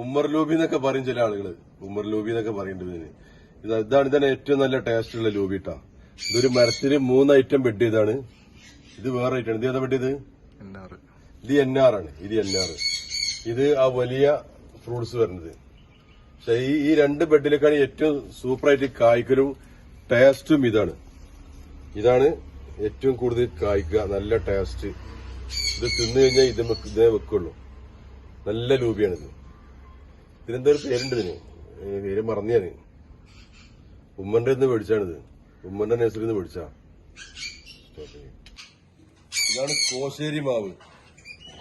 ഉമ്മർ ലൂബി എന്നൊക്കെ പറയും ചില ആളുകൾ. ഉമ്മർ ലൂബി എന്നൊക്കെ പറയുന്നുണ്ട് ഇതിന്. ഇത് ഇതാണ് ഇതന്നെ ഏറ്റവും നല്ല ടേസ്റ്റ് ഉള്ള ലൂബി ഇട്ടാ ഇതൊരു മരത്തിന് മൂന്ന് ഐറ്റം ബെഡ് ചെയ്താണ്. ഇത് വേറെ ഐറ്റം ഇത് ഏതാ ബെഡ് ചെയ്ത്? ഇത് എൻ ആർ ആണ്. ഇത് എൻ ആർ ഇത് ആ വലിയ ഫ്രൂട്ട്സ് വരുന്നത്. പക്ഷെ ഈ ഈ രണ്ട് ബെഡിലേക്കാണ് ഏറ്റവും സൂപ്പറായിട്ട് കായ്ക്കലും ടേസ്റ്റും ഇതാണ്. ഇതാണ് ഏറ്റവും കൂടുതൽ കായ്ക്കുക നല്ല ടേസ്റ്റ് ഇത് തിന്നു കഴിഞ്ഞാൽ ഇത് ഇതേ വെക്കുള്ളൂ. നല്ല ലൂബിയാണിത്. ഇതിനെന്തോ ഒരു പേരുണ്ട് ഇതിന്? പേര് മറന്നിയാണ് ഉമ്മന്റെ നിന്ന് മേടിച്ചാണിത്. ഉമ്മന്റെ നഴ്സറിയിൽ നിന്ന് മേടിച്ചാ. ഇതാണ് കോശേരി മാവ്.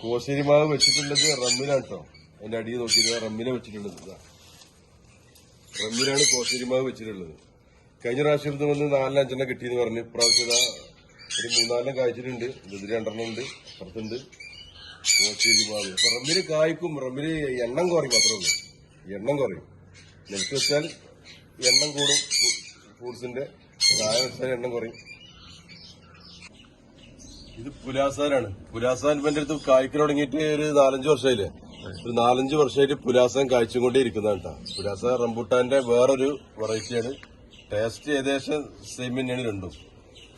കോശേരി മാവ് വെച്ചിട്ടുള്ളത് റമ്മിലാണ് കേട്ടോ അതിന്റെ അടിയിൽ നോക്കിയിട്ട് റമ്മിനെ വെച്ചിട്ടുള്ളത് റമ്മിലാണ് കോശേരി മാവ് വെച്ചിട്ടുള്ളത്. കഴിഞ്ഞ പ്രാവശ്യം ഇത് വന്ന് നാലിനഞ്ചെണ്ണം കിട്ടിയെന്ന് പറഞ്ഞു ഇപ്രാവശ്യം ഒരു മൂന്നാലെണ്ണം കായ്ച്ചിട്ടുണ്ട്. ഇതിൽ രണ്ടെണ്ണം ഉണ്ട്. അപ്പുറത്തുണ്ട് കോശേരി മാവ്. റമ്മിൽ കായ്ക്കും. റമ്മിൽ എണ്ണം കുറയും മാത്രമേ ഉള്ളൂ. എണ്ണം കുറയും. നെൽക്ക് വെച്ചാൽ എണ്ണം കൂടും. ഫ്രൂട്ട്സിന്റെ കായ വെച്ചാൽ എണ്ണം കുറയും. ഇത് പുലാസാനാണ് പുലാസാൻ ഇവന്റെ അടുത്ത് കായ്ക്കൽ തുടങ്ങിയിട്ട് ഒരു നാലഞ്ച് വർഷമായില്ലേ? ഒരു നാലഞ്ച് വർഷമായിട്ട് പുലാസാൻ കായ്ച്ചുകൊണ്ടേ ഇരിക്കുന്നതാണ് കേട്ടോ. പുലാസ റംബുട്ടാന്റെ വേറൊരു വെറൈറ്റിയാണ്. ടേസ്റ്റ് ഏകദേശം സെയിം തന്നെയാണ് രണ്ടും.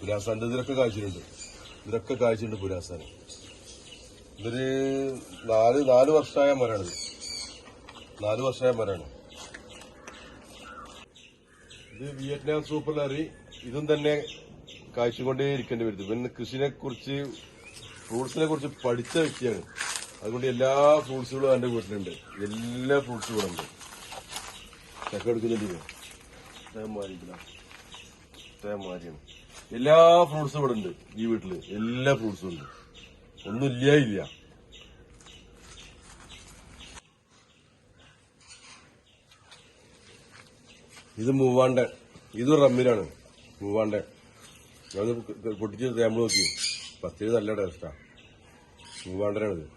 പുലാസാന്റെ ഇതിലൊക്കെ കായ്ച്ചിട്ടുണ്ട്. ഇതിലൊക്കെ കായ്ച്ചിട്ടുണ്ട് പുലാസാൻ ഇതൊരു നാല് നാല് വർഷമായ മരമാണിത്. നാല് വർഷമായ മരമാണ് ഇത് വിയറ്റ്നാം സൂപ്പർ ലറി ഇതും തന്നെ കാഴ്ചകൊണ്ടേ ഇരിക്കേണ്ടി വരും. പിന്നെ കൃഷിനെ കുറിച്ച് ഫ്രൂട്ട്സിനെ കുറിച്ച് പഠിച്ച വ്യക്തിയാണ്. അതുകൊണ്ട് എല്ലാ ഫ്രൂട്ട്സുകളും എന്റെ വീട്ടിലുണ്ട്. എല്ലാ ഫ്രൂട്ട്സുകളും ഉണ്ട് ചക്ക എടുക്കുന്നുണ്ട്. എല്ലാ ഫ്രൂട്ട്സും ഇവിടെ ഉണ്ട് ഈ വീട്ടിൽ. എല്ലാ ഫ്രൂട്ട്സും ഉണ്ട്. ഒന്നും ഇല്ല ഇല്ല. ഇത് മൂവാണ്ട. ഇത് റമ്മിലാണ്. മൂവാണ്ട. ഞാൻ പൊട്ടിച്ച് തേമ്പ് നോക്കി. പത്തിരി നല്ല ടേസ്റ്റാ മൂവാണ്ടനാണിത്.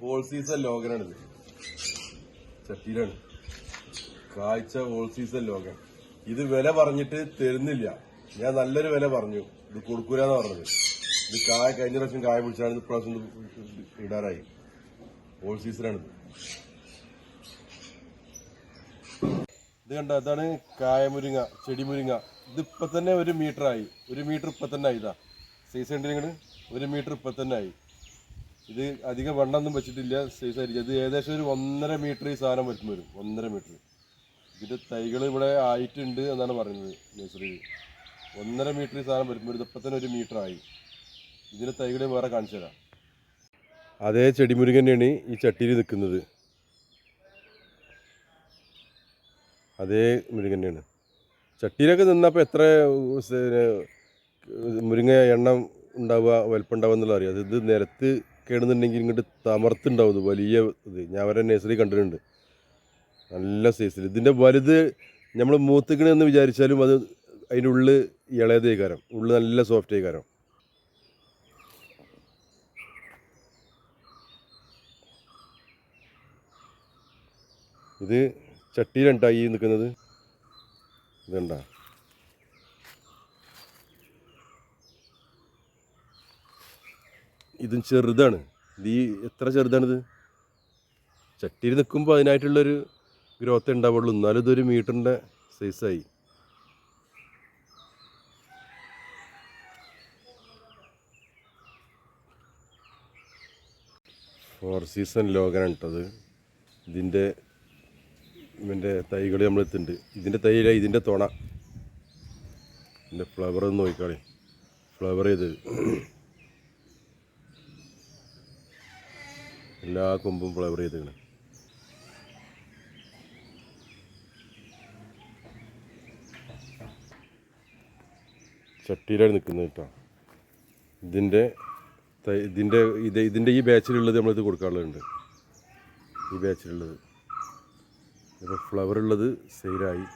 Whole season ലോകനാണിത്. ചട്ടിയിലാണ്. കാഴ്ച ഹോൾ സീസൺ ലോകൻ. ഇത് വില പറഞ്ഞിട്ട് തരുന്നില്ല. ഞാൻ നല്ലൊരു വില പറഞ്ഞു. ഇത് കൊടുക്കൂലെന്ന് പറഞ്ഞത്. ഇത് കായ കഴിഞ്ഞ പ്രാവശ്യം കായ പിടിച്ചാണ് ഇപ്രാവശ്യം ഇടാറായി. ഹോൾ സീസണാണിത് ഇത് കണ്ട? ഇതാണ് കായമുരിങ്ങ ചെടിമുരിങ്ങ. ഇത് ഇപ്പൊ തന്നെ ഒരു മീറ്റർ ആയി. ഒരു മീറ്റർ ഇപ്പൊ തന്നെ ആയി ഇതാ. സൈസ് കണ്ടിരിക്കണ് ഒരു മീറ്റർ ഇപ്പൊ തന്നെ ആയി. ഇത് അധികം വണ്ണൊന്നും വെച്ചിട്ടില്ല സൈസ് ആയിരിക്കും. ഇത് ഏകദേശം ഒരു ഒന്നര മീറ്റർ ഈ സാധനം വരുമ്പോൾ വരും. ഒന്നര മീറ്റർ ഇതിന്റെ തൈകൾ ഇവിടെ ആയിട്ടുണ്ട് എന്നാണ് പറയുന്നത് നഴ്സറിയിൽ ഒന്നര മീറ്റർ ഈ സാധനം വരുമ്പോൾ വരും. ഇപ്പൊ തന്നെ ഒരു മീറ്റർ ആയി. ഇതിന്റെ തൈകൾ വേറെ കാണിച്ചു തരാം. അതേ ചെടിമുരുകൻ തന്നെയാണ് ഈ ചട്ടിയിൽ നിൽക്കുന്നത്. അതേ മുരുകൻ തന്നെയാണ് ചട്ടിയിലൊക്കെ നിന്നപ്പോൾ എത്ര മുരിങ്ങ എണ്ണം ഉണ്ടാവുക വലിപ്പം ഉണ്ടാവുക എന്നുള്ളത് അറിയാം. ഇത് നിരത്ത് കേടുന്നുണ്ടെങ്കിൽ ഇങ്ങോട്ട് തമർത്തുണ്ടാവും വലിയ ഇത്. ഞാൻ അവരെ നഴ്സറി കണ്ടിട്ടുണ്ട്. നല്ല സൈസിൽ ഇതിന്റെ വലുത് നമ്മൾ മൂത്തിക്കണമെന്ന് വിചാരിച്ചാലും അത് അതിന്റെ ഉള്ളിൽ ഇളയത് കാരം ഉള്ളിൽ നല്ല സോഫ്റ്റ് കയറാം ഇത് ചട്ടിയിലുണ്ടാ ഉണ്ടായി നിൽക്കുന്നത്. ഇതുണ്ടാ? ഇതും ചെറുതാണ്. ഇത് ഈ എത്ര ചെറുതാണിത്? ചട്ടിയിൽ നിൽക്കുമ്പോൾ അതിനായിട്ടുള്ളൊരു ഗ്രോത്ത് ഉണ്ടാവുള്ളൂ. എന്നാലും ഇതൊരു മീറ്ററിന്റെ സൈസായി ഫോർ സീസൺ ലോകനാണ് കേട്ടത് ഇതിന്റെ ഇതിന്റെ തൈകൾ നമ്മൾ എത്തുന്നുണ്ട്. ഇതിന്റെ തൈയില ഇതിന്റെ തുണ. ഇതിന്റെ ഫ്ലവർ ഒന്ന് നോക്കിക്കളി. ഫ്ലവർ ചെയ്ത് എല്ലാ കൊമ്പും ഫ്ലവർ ചെയ്തേക്കണ്. ചട്ടിയിലാണ് നിൽക്കുന്നത് കേട്ടോ. ഇതിന്റെ ഇതിന്റെ ഇത് ഇതിന്റെ ഈ ബാച്ചിലുള്ളത് നമ്മളിത് കൊടുക്കാനുള്ളതുണ്ട്. ഈ ബാച്ചിലുള്ളത് ഇപ്പോൾ ഫ്ലവർ ഉള്ളത് സെയിലായി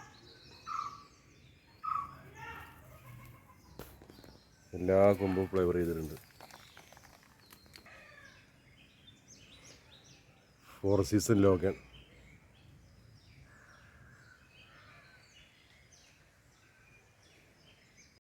എല്ലാ കൊമ്പും ഫ്ലവർ ചെയ്തിട്ടുണ്ട്. Four season ലോക്കൻ